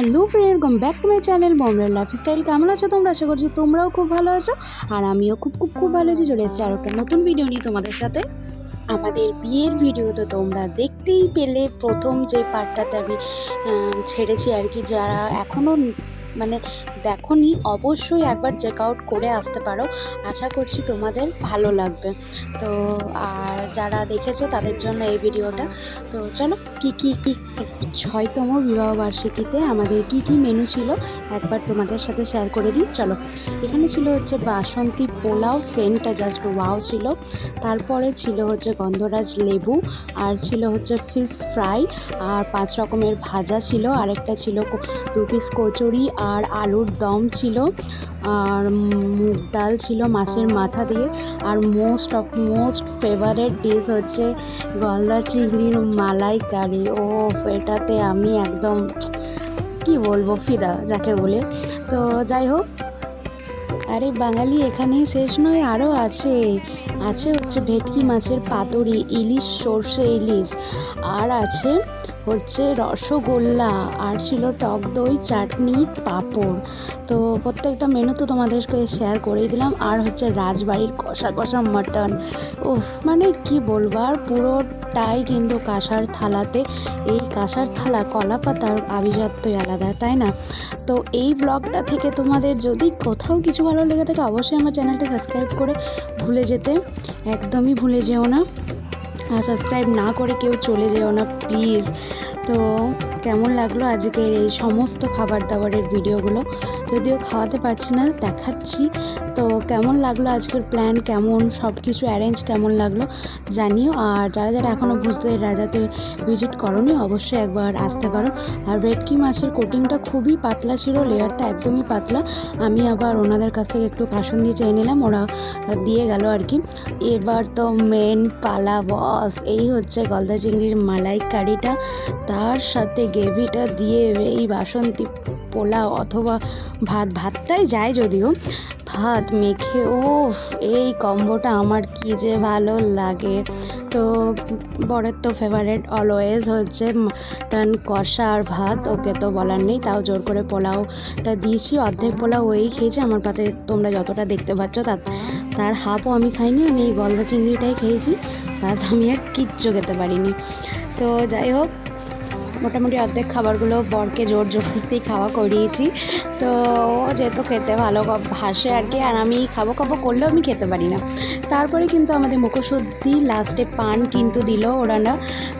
Hello friend come back to my channel বম্বের lifestyle কেমন আছো তোমরা? আশা করছি তোমরাও খুব ভালো আছো। আর আমিও খুব খুব খুব ভালো আছি। চলে এসেছি আর একটা নতুন ভিডিও নিয়ে তোমাদের সাথে। আমাদের বিয়ের ভিডিও তো তোমরা দেখতেই পেলে। প্রথম যে পার্টটাতে আমি ছেড়েছি আর কি, যারা এখনও মানে দেখো নি অবশ্যই একবার চেক আউট করে আসতে পারো। আশা করছি তোমাদের ভালো লাগবে। তো, আর যারা দেখেছ তাদের জন্য এই ভিডিওটা। তো চলো, কি কি কি, ছয়তম বিবাহবার্ষিকীতে আমাদের কি কি মেনু ছিল একবার তোমাদের সাথে শেয়ার করে দিই। চলো, এখানে ছিল হচ্ছে বাসন্তী পোলাও, সেন্টটা জাস্ট ওয়াও ছিল। তারপরে ছিল হচ্ছে গন্ধরাজ লেবু, আর ছিল হচ্ছে ফিশ ফ্রাই আর পাঁচ রকমের ভাজা ছিল। আরেকটা ছিল দু পিস কচুরি আর আলুর দম ছিল, আর মুগ ডাল ছিল মাছের মাথা দিয়ে। আর most of most favourite dish হচ্ছে গলদা চিংড়ির মালাইকারি। ও এটাতে আমি একদম, কি বলব, ফিদা, যাকে বলে। তো যাই হোক, আরে বাঙালি এখানেই শেষ নয় আরও আছে। আছে হচ্ছে ভেটকি মাছের পাতুরি, ইলিশ, সর্ষে, ইলিশ। আর আছে হচ্ছে রসগোল্লা, আর ছিল টক দই, চাটনি, পাঁপড়। তো প্রত্যেকটা মেনু তো তোমাদেরকে শেয়ার করেই দিলাম। আর হচ্ছে রাজবাড়ির কষা কষা মাটন উফ মানে কি বলব? আর পুরোটাই কিন্তু কাঁসার থালাতে। এই কাঁসার থালা, কলা পাতার আভিজাত্যই আলাদা, তাই না? তো এই ব্লগটা থেকে তোমাদের যদি কোথাও কিছু ভালো লেগে থাকে, অবশ্যই আমার চ্যানেলটা সাবস্ক্রাইব করে ভুলে যেতে। একদমই ভুলে যেও না আর সাবস্ক্রাইব না করে কেউ চলে যেও না প্লিজ তো কেমন লাগল আজকের এই সমস্ত খাবার দাবারের ভিডিওগুলো? যদিও খাওয়াতে পারছি না, দেখাচ্ছি। তো কেমন লাগল আজকের প্ল্যান কেমন সব কিছু অ্যারেঞ্জ কেমন লাগল জানিও। আর যারা যারা এখনও বুঝতে রাজাতে ভিজিট করনি, অবশ্যই একবার আসতে পারো। আর রেডকি মাছের কোটিংটা খুবই পাতলা ছিল লেয়ারটা একদমই পাতলা। আমি আবার ওনাদের কাছ থেকে একটু কাসন দিয়ে চেয়ে নিলাম, ওরা দিয়ে গেল আর কি। এবার তো মেন পালা বস এই হচ্ছে গলদা চিংড়ির মালাই কারিটা তার সাথে গ্রেভিটা দিয়ে এই বাসন্তী পোলাও অথবা ভাত, ভাতটাই যায় যদিও। ভাত মেখে, উফ, এই কম্বোটা আমার কি যে ভালো লাগে। তো বরের তো ফেভারেট অলওয়েজ হচ্ছে মাটন কষা আর ভাত, ওকে তো বলার নেই, তাও জোর করে পোলাওটা দিয়েছি, অর্ধেক পোলাও ওই খেয়েছি, আমার পাতে তোমরা যতটা দেখতে পাচ্ছ তার তার হাফও আমি খাইনি, আমি এই গলদা চিংড়িটাই খেয়েছি ব্যাস আমি আর কিচ্ছু খেতে পারিনি। তো যাই হোক মোটামুটি অর্ধেক খাবারগুলো বরকে জোর জবরদস্তি খাওয়া করিয়েছি। তো ও যেহেতু খেতে ভালো ভাসে আর কি, আর আমি খাব খাব করলেও আমি খেতে পারি না। তারপরে কিন্তু আমাদের মুখশুদ্ধি লাস্টে পান কিন্তু দিল ওরা না।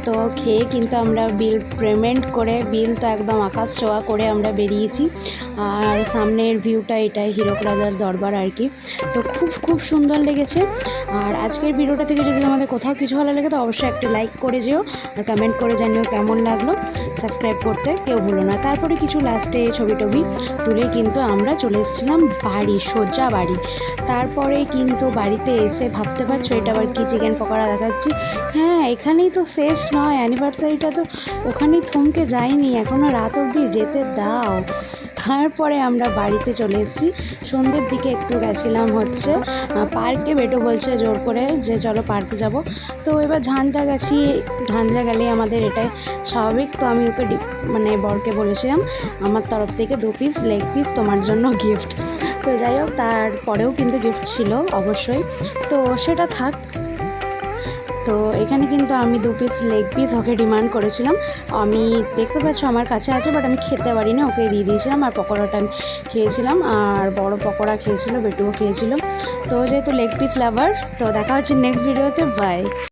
তো খেয়ে কিন্তু আমরা বিল পেমেন্ট করে, বিল তো একদম আকাশ ছোঁয়া করে আমরা বেরিয়েছি। আর সামনের ভিউটা এটাই হীরক রাজার দরবার আর কি। তো খুব খুব সুন্দর লেগেছে। আর আজকের ভিডিওটা থেকে যদি আমাদের কোথাও কিছু ভালো লাগে, তো অবশ্যই একটা লাইক করে যেও আর কমেন্ট করে জানিও কেমন লাগল। সাবস্ক্রাইব করতে কেউ হলো না। তারপরে কিছু লাস্টে ছবি টবি তুলে কিন্তু আমরা চলে এসেছিলাম বাড়ি, সোজা বাড়ি। তারপরে কিন্তু বাড়িতে এসে ভাবতে পারছ, এটা আবার কি চিকেন পকোড়া দেখাচ্ছি? হ্যাঁ এখানেই তো শেষ নয়। অ্যানিভার্সারিটা তো ওখানেই থমকে যায়নি। এখনও রাত অবধি যেতে দাও। তারপরে আমরা বাড়িতে চলে এসেছি। সন্ধ্যের দিকে একটু গেছিলাম হচ্ছে পার্কে বেটো বলছে জোর করে যে চলো পার্কে যাব। তো এবার ঝানটা গেছি ঝান্ডা গেলে আমাদের এটাই স্বাভাবিক। তো আমি ওকে মানে বরকে বলেছিলাম, আমার তরফ থেকে দু পিস লেগ পিস তোমার জন্য গিফট তো যাই হোক, তারপরেও কিন্তু গিফট ছিল অবশ্যই। তো সেটা থাক তো এখানে কিন্তু আমি দু পিস লেগ পিস ওকে ডিমান্ড করেছিলাম। আমি দেখতে পাচ্ছ আমার কাছে আছে বাট আমি খেতে পারিনি। ওকে দিয়ে দিয়েছিলাম আর পকোড়াটা আমি খেয়েছিলাম আর বড় পকোড়া খেয়েছিল, বেটুও খেয়েছিল। তো যেহেতু লেগ পিস লাভার তো দেখা হচ্ছে নেক্সট ভিডিওতে বাই